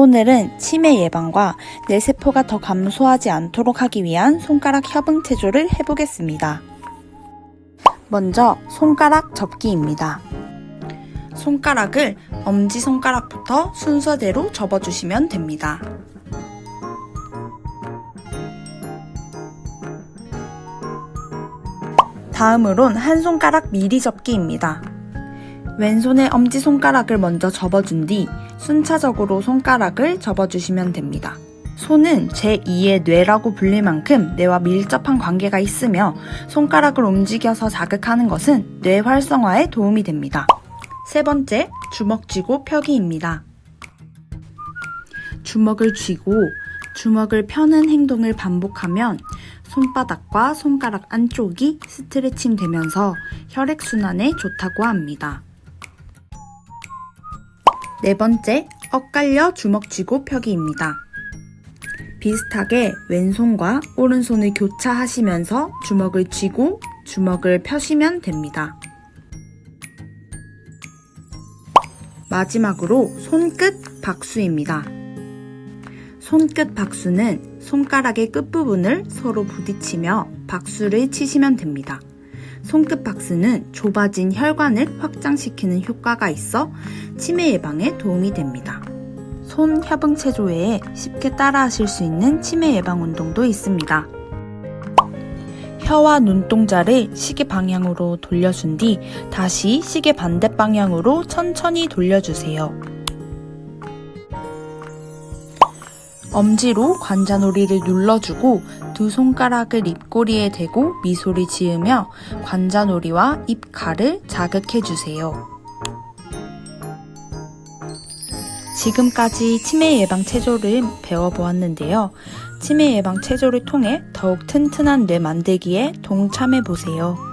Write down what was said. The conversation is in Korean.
오늘은 치매 예방과 뇌세포가 더 감소하지 않도록 하기 위한 손가락 협응 체조를 해보겠습니다. 먼저 손가락 접기입니다. 손가락을 엄지손가락부터 순서대로 접어주시면 됩니다. 다음으론 한 손가락 미리 접기입니다. 왼손의 엄지손가락을 먼저 접어준 뒤 순차적으로 손가락을 접어주시면 됩니다. 손은 제2의 뇌라고 불릴 만큼 뇌와 밀접한 관계가 있으며 손가락을 움직여서 자극하는 것은 뇌 활성화에 도움이 됩니다. 세 번째, 주먹 쥐고 펴기입니다. 주먹을 쥐고 주먹을 펴는 행동을 반복하면 손바닥과 손가락 안쪽이 스트레칭 되면서 혈액순환에 좋다고 합니다. 네 번째, 엇갈려 주먹 쥐고 펴기입니다. 비슷하게 왼손과 오른손을 교차하시면서 주먹을 쥐고 주먹을 펴시면 됩니다. 마지막으로 손끝 박수입니다. 손끝 박수는 손가락의 끝부분을 서로 부딪히며 박수를 치시면 됩니다. 손끝 박스는 좁아진 혈관을 확장시키는 효과가 있어 치매 예방에 도움이 됩니다. 손 협응 체조 외에 쉽게 따라하실 수 있는 치매 예방 운동도 있습니다. 혀와 눈동자를 시계 방향으로 돌려준 뒤 다시 시계 반대 방향으로 천천히 돌려주세요. 엄지로 관자놀이를 눌러주고 두 손가락을 입꼬리에 대고 미소를 지으며 관자놀이와 입가를 자극해 주세요. 지금까지 치매 예방 체조를 배워보았는데요. 치매 예방 체조를 통해 더욱 튼튼한 뇌 만들기에 동참해 보세요.